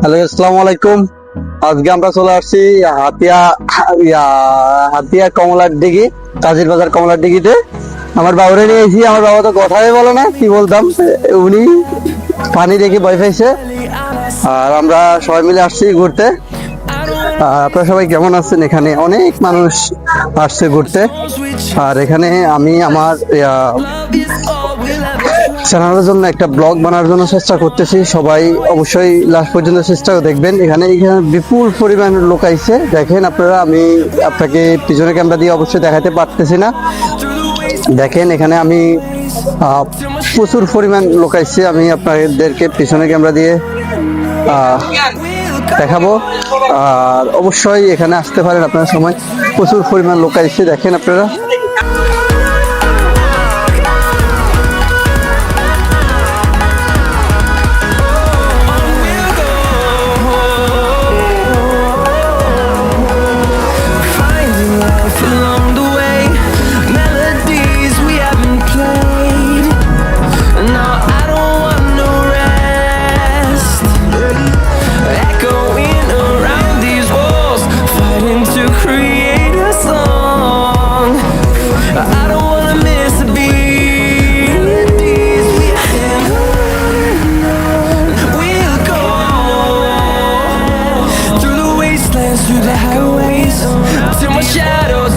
Hello, আসসালামু আলাইকুম। আজকে আমরা চলে আসছি হাতিয়া হাতিয়া কমলার দিঘি, কাজির বাজার কমলার দিঘিতে। আমার বাবারে নিয়েছি আমার বাবা তো কথাই বলে না, কি বলতাম? উনি পানি দেখে ভয় পাইছে। আর আমরা সবাই মিলে আসছি ঘুরতে। আপনারা সবাই কেমন আছেন? এখানে অনেক মানুষ আসছে ঘুরতে। আর এখানে আমি, আমার চ্যানেলের জন্য একটা ব্লগ বানানোর জন্য চেষ্টা করতেছি। সবাই অবশ্যই লাস্ট পর্যন্ত চেষ্টা দেখবেন। এখানে এখানে বিপুল পরিমাণ লোক আইছে। দেখেন আপনারা, আমি আপনাকে পিছনে ক্যামেরা দিয়ে অবশ্যই দেখাতে পারতেছি না। দেখেন, এখানে আমি প্রচুর পরিমাণ লোক আইছে। আমি আপনাদেরকে পিছনে ক্যামেরা দিয়ে দেখাবো। আর অবশ্যই এখানে আসতে পারেন আপনার সময় প্রচুর পরিমাণ লোক আইছে। দেখেন আপনারা। Through the highways, till my shadow